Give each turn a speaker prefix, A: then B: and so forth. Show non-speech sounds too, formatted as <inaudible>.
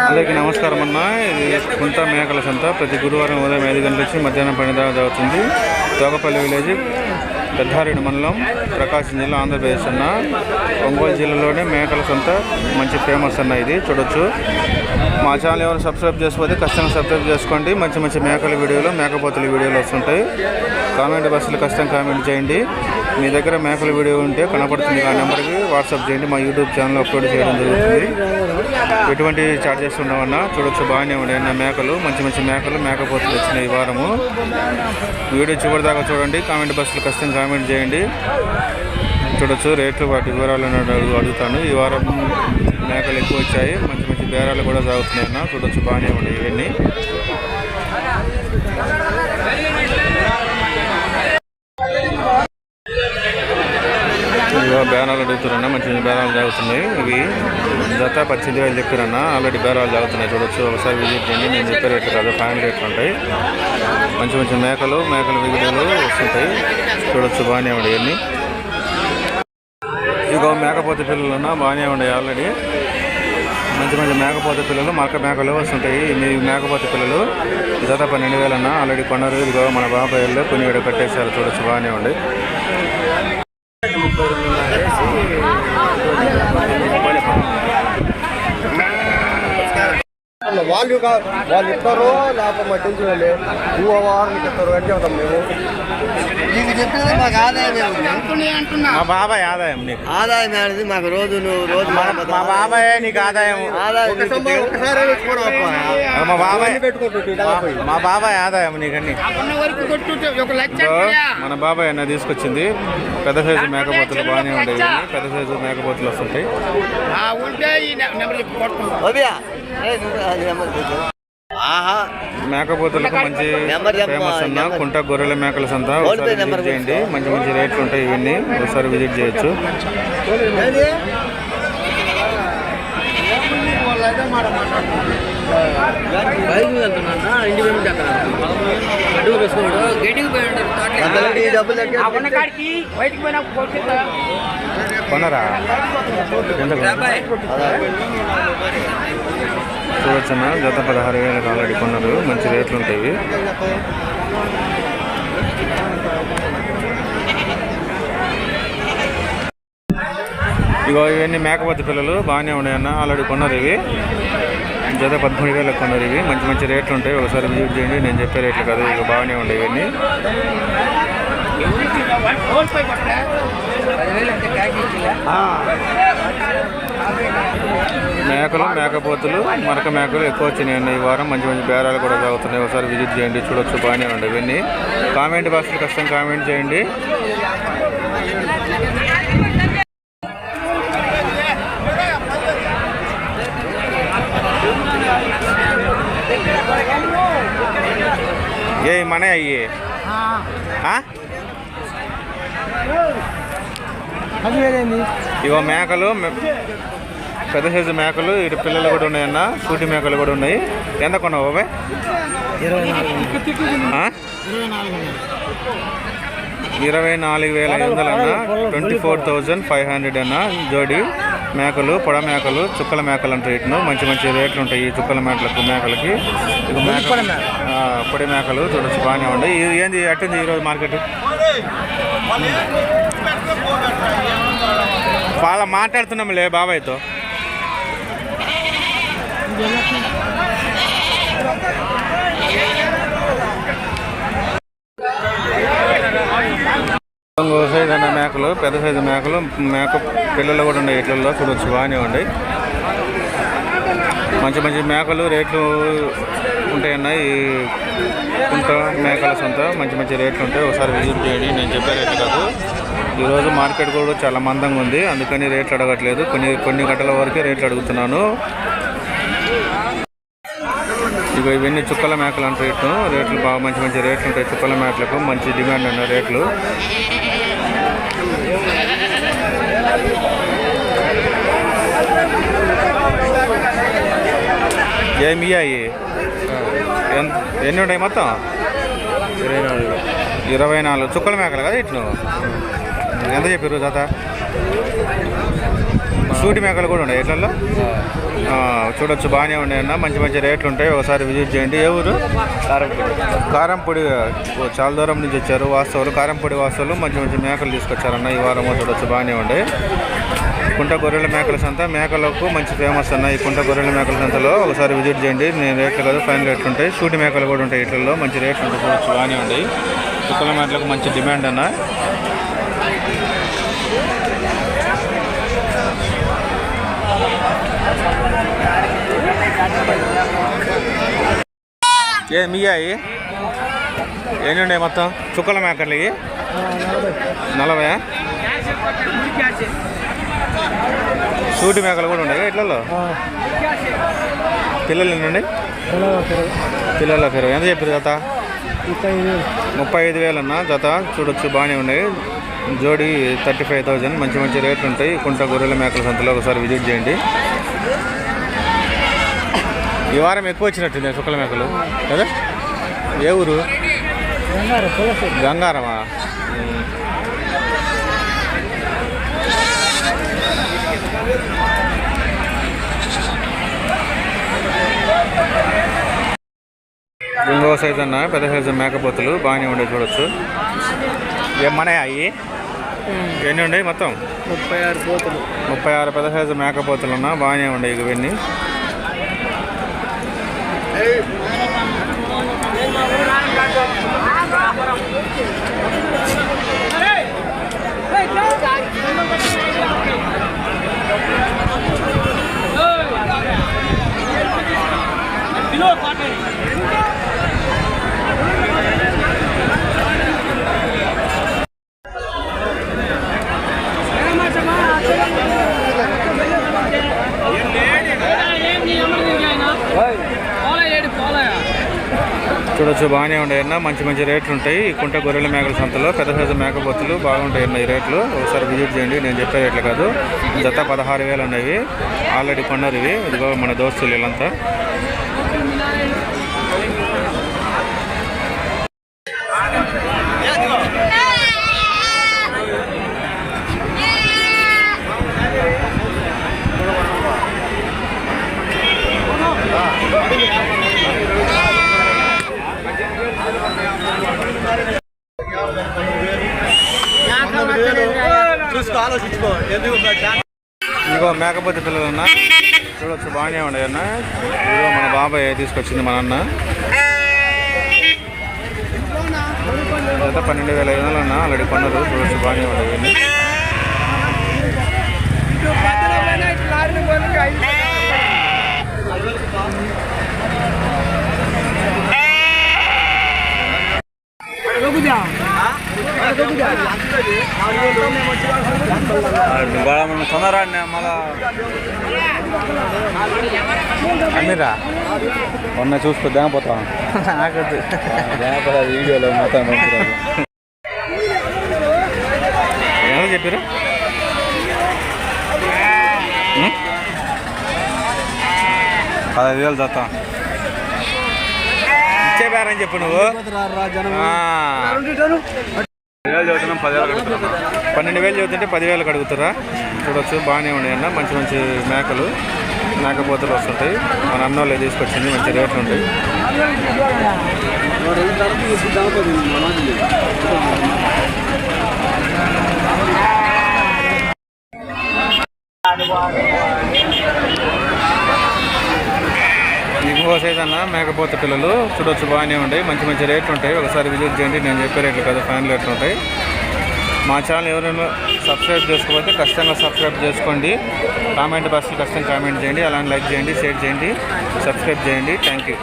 A: అందరికీ నమస్కారం అన్న. ఇది కుంట మేకల సంత. ప్రతి గురువారం ఉదయం ఐదు గంటల నుంచి మధ్యాహ్నం పన్నెండు దాకా జరుగుతుంది. తోకపల్లి విలేజ్ పెద్దారెడ్డి మండలం ప్రకాశం జిల్లా ఆంధ్రప్రదేశ్ అన్న. ఒంగోలు జిల్లాలోనే మేకల సొంత మంచి ఫేమస్ అన్న ఇది చూడొచ్చు. మా ఛానల్ ఎవరు సబ్స్క్రైబ్ చేసుకోతే ఖచ్చితంగా సబ్స్క్రైబ్ చేసుకోండి. మంచి మంచి మేకల వీడియోలు మేకపోతుల వీడియోలు వస్తుంటాయి. కామెంట్ బస్సులు ఖచ్చితంగా కామెంట్ చేయండి. మీ దగ్గర మేకల వీడియో ఉంటే కనపడుతుంది ఆ నెంబర్కి వాట్సాప్ చేయండి. మా యూట్యూబ్ ఛానల్ అప్లోడ్ చేయడం జరుగుతుంది. ఎటువంటి చార్జెస్ ఉండవన్నా చూడొచ్చు బాగానే ఉన్నాయి అన్న మేకలు. మంచి మంచి మేకలు మేకపోతులు వచ్చినాయి ఈ వారము. వీడియో చివరి దాకా చూడండి. కామెంట్ బస్సులు ఖచ్చితంగా కామెంట్ చేయండి. చూడొచ్చు రేట్లు వాటి వివరాలు అడుగుతాను. ఈ వారం మేకలు ఎక్కువ వచ్చాయి. మంచి మంచి బేరాలు కూడా సాగుతున్నాయి అన్న. చూడొచ్చు బాగానే ఉన్నాయి ఇవన్నీ. బేరాలు అడుగుతున్నా మంచి మంచి బేరాలు సాగుతున్నాయి ఇవి జత పద్దెనిమిది వేలు చెప్పారన్న ఆల్రెడీ బేరాలు సాగుతున్నాయి చూడొచ్చు. ఒకసారి విజిట్ చేయండి నేను చెప్పే రేట్లు కాదు ఫైనల్ రేట్లు ఉంటాయి. మంచి మంచి మేకలు మేకలు విగుడలు వస్తుంటాయి. చూడొచ్చు బాగానే ఉన్నాయి ఇవన్నీ ఇదిగో మేకపోతే పిల్లలు ఉన్నా బాగానే ఉన్నాయి ఆల్రెడీ. మంచి మంచి మేకపోతే పిల్లలు మక్క మేకలు వస్తుంటాయి. మీ మేకపోతే పిల్లలు జత పన్నెండు వేలన్న ఆల్రెడీ కొన్నారు. ఇదిగో మన బాబాయ్లో కొన్ని ఇక్కడ కట్టేశారు చూడొచ్చు బాగానే ఉంది
B: వాళ్ళు కా- వాళ్ళు ఇస్తారో లేకపోతే మా టెన్షన్ వాళ్ళే ఇంకో వారానికి ఇస్తారు అంటే అవుతాం మేము. నీకు చెప్పినది మాకు ఆదాయం
A: మా బాబాయ్ ఆదాయం నీకు.
B: ఆదాయం అనేది మాకు రోజు నువ్వు రోజు
A: మా బాబాయ్ నీకు ఆదాయం.
B: ఆదాయం
A: మా బాబాయ్ మా బాబాయ్ ఆదాయం నీకన్నీ.
C: అన్న వరకు కొట్టుంటే ఒక లక్ష
A: ఇదిగో
C: అంటాయా?
A: మన బాబాయ్ అన్న తీసుకొచ్చింది. పెద్ద సైజు మేకపోతులు బాగానే ఉండేవి పెద్ద సైజు మేకపోతులు వస్తుంటాయి. మేకపోతులకు మంచి ఫేమస్ అన్న. కుంట గొర్రెల మేకల సంత ఒకసారి విజిట్ చేయండి. మంచి మంచి రేట్లు ఉంటాయి ఇవన్నీ. ఒకసారి విజిట్ చేయొచ్చు. కొనరా? చూడొచ్చన్న గత పదహారు వేలకు ఆల్రెడీ కొన్నారు మంచి రేట్లు ఉంటాయి ఇవి. ఇగో ఇవన్నీ మేకపోతే పిల్లలు బాగానే ఉన్నాయన్న ఆల్రెడీ కొన్నారు ఇవి జత పదమూడు వేలకు కొన్నారు ఇవి మంచి మంచి రేట్లు ఉంటాయి ఒకసారి విజిట్ చేయండి. నేను చెప్పే రేట్లు కాదు. ఇక బాగానే ఉన్నాయి ఇవన్నీ. మేకలు మేకపోతులు మరక మేకలు ఎక్కువ వచ్చినాయి అన్న ఈ వారం. మంచి మంచి బేరాలు కూడా సాగుతున్నాయి ఒకసారి విజిట్ చేయండి చూడొచ్చు బాగానే ఉండే ఇవన్నీ కామెంట్ బాక్స్లో ఖచ్చితంగా కామెంట్ చేయండి. ఏ మనే అయ్యి? ఇగో మేకలు పెద్ద సైజు మేకలు ఇటు పిల్లలు కూడా ఉన్నాయన్న సూటి మేకలు కూడా ఉన్నాయి. ఎంత కొన్నావు బాబాయ్? ఇరవై నాలుగు. వేల ఐదు వందలు అన్న twenty four thousand five hundred అన్న జోడి మేకలు పొడ మేకలు చుక్కల మేకలు అంటే రేట్లు మంచి మంచి రేట్లు ఉంటాయి ఈ చుక్కల మేకలకు మేకలకి. పొడి మేకలు చూడొచ్చు బాగానే ఉన్నాయి. ఇది ఏంది అట్టుంది ఈరోజు మార్కెట్? వాళ్ళ మాట్లాడుతున్నాంలే బాబాయ్తో. సైజు అన్న మేకలు పెద్ద సైజు మేకలు మేక పిల్లలు కూడా ఉన్నాయి ఇట్లలో చూడొచ్చు బాగానే ఉన్నాయి. మంచి మంచి మేకలు రేట్లు ఉంటాయన్న ఈ కుంట మేకల సొంత మంచి మంచి రేట్లు ఉంటాయి. ఒకసారి విజిట్ చేయండి నేను చెప్పే రేట్లు కాదు. ఈరోజు మార్కెట్ కూడా చాలా మందంగా ఉంది అందుకని రేట్లు అడగట్లేదు. కొన్ని కొన్ని గంటల వరకే రేట్లు అడుగుతున్నాను. ఇక ఇవన్నీ చుక్కల మేకలు అంటే రేట్లు రేట్లు బాగా మంచి మంచి రేట్లు ఉంటాయి చుక్కల మేకలకు. మంచి డిమాండ్ ఉన్న రేట్లు. ఏమి అయ్యి? ఎన్ని ఉంటాయి మొత్తం? ఇరవై నాలుగు. ఇరవై నాలుగు. చుక్కల మేకలు కదా ఇట్లు ఎంత చెప్పారు జత? సూటి మేకలు కూడా ఉన్నాయి ఎట్లలో చూడొచ్చు బాగానే ఉన్నాయి అన్న మంచి మంచి రేట్లు ఉంటాయి. ఒకసారి విజిట్ చేయండి. ఏ ఊరు? కారంపొడి. చాలా దూరం నుంచి వచ్చారు వాస్తవులు. కారంపొడి వాస్తవులు మంచి మంచి మేకలు తీసుకొచ్చారన్న ఈ వారం చూడొచ్చు బాగానే ఉన్నాయి కుంట గొర్రెల మేకల సంత మేకలకు మంచి ఫేమస్ అన్న ఈ కుంట గొర్రెల మేకల సంతలో. ఒకసారి విజిట్ చేయండి. నేను రేట్లు కాదు ఫైన్ రేట్లు ఉంటాయి. సూటి మేకలు కూడా ఉంటాయి ఇట్లలో మంచి రేట్లు ఉంటాయి చూడొచ్చు బాగానే ఉంటాయి చుక్కల మేకలకు మంచి డిమాండ్ అన్న. ఏ మీ అయ్యి ఎన్ని ఉన్నాయి మొత్తం? చుక్కల మేకలు ఇవి? నలభై సూటి మేకలు కూడా ఉన్నాయి ఇట్లలో? పిల్లలు ఎన్ని ఉన్నాయి పిల్లల పేరు. ఎంత చెప్పారు జత? ముప్పై ఐదు వేలు అన్న జత. చూడొచ్చు బాగానే ఉన్నాయి. జోడి థర్టీ ఫైవ్ థౌజండ్. మంచి మంచి రేట్లు ఉంటాయి. కుంట గొర్రెల మేకల సంతలో ఒకసారి విజిట్ చేయండి. ఈ వారం ఎక్కువ వచ్చినట్టుంది చుక్కల మేకలు. కదా? ఏ ఊరు? గంగారమా? ఇంకో సైజ్ అన్న పెద్ద సైజు మేకపోతులు బాగానే ఉండే చూడొచ్చు. ఏమన్నాయి అవి ఎన్ని ఉన్నాయి మొత్తం?
B: ముప్పై ఆరు పోతులు.
A: ముప్పై ఆరు పెద్ద సైజు మేకపోతులు ఉన్నా బాగానే ఉండే ఇవన్నీ. Thank you. చూడొచ్చు బాగానే ఉంటాయి అన్న. మంచి మంచి రేట్లు ఉంటాయి కుంట గొర్రెల మేకల సంతలో పెద్ద సైజు మేకపోతులు బాగుంటాయి అన్న ఈ రేట్లు. ఒకసారి విజిట్ చేయండి. నేను చెప్పే రేట్లు కాదు. జత పదహారు వేలు ఉన్నాయి ఆల్రెడీ కొన్నారు ఇవి. ఇదిగో మన దోస్తులు వీళ్ళంతా.
B: ఆలోచించుకో ఎందుకు
A: ఇంకో మేకపోతే పిల్లలు ఉన్నా చూడొచ్చు బాగానే ఉన్నాయి అన్న ఇదిగో మన బాబాయ్ తీసుకొచ్చింది మన అన్న జత పన్నెండు వేల ఐదు వందలు అన్న ఆల్రెడీ కొన్నారు చూడొచ్చు బాగానే ఉన్నాయి ఇవన్నీ. తొందర మళ్ళా. అమ్మిరా మొన్న చూసుకో దాకపోతాం నాకొద్దు. దాకపోతే వీడియోలో మొత్తం <laughs> ఏమో చెప్పారు పదహైదు వేలు చత్తాం ఇచ్చే పేరని చెప్పు నువ్వు. పన్నెండు వేలు చదువుతుంటే పదివేలకు అడుగుతారా చూడొచ్చు బాగానే ఉన్నాయి అన్న మంచి మంచి మేకలు మేకపోతలు వస్తుంటాయి. మన అన్నోళ్ళే తీసుకొచ్చింది మంచి రేట్లు ఉంటాయి. ఇంకో సైజ్ అన్న మేకపోతే పిల్లలు చూడొచ్చు బాగానే ఉంటాయి. మంచి మంచి రేట్లు ఉంటాయి. ఒకసారి విజిట్ చేయండి. నేను చెప్పే రేట్లు కదా ఫ్యాన్ రేట్లు ఉంటాయి. మా ఛానల్ ఎవరైనా సబ్స్క్రైబ్ చేసుకోకపోతే ఖచ్చితంగా సబ్స్క్రైబ్ చేసుకోండి. కామెంట్ బాక్స్లో ఖచ్చితంగా కామెంట్ చేయండి. అలానే లైక్ చేయండి షేర్ చేయండి. సబ్స్క్రైబ్ చేయండి. Thank you.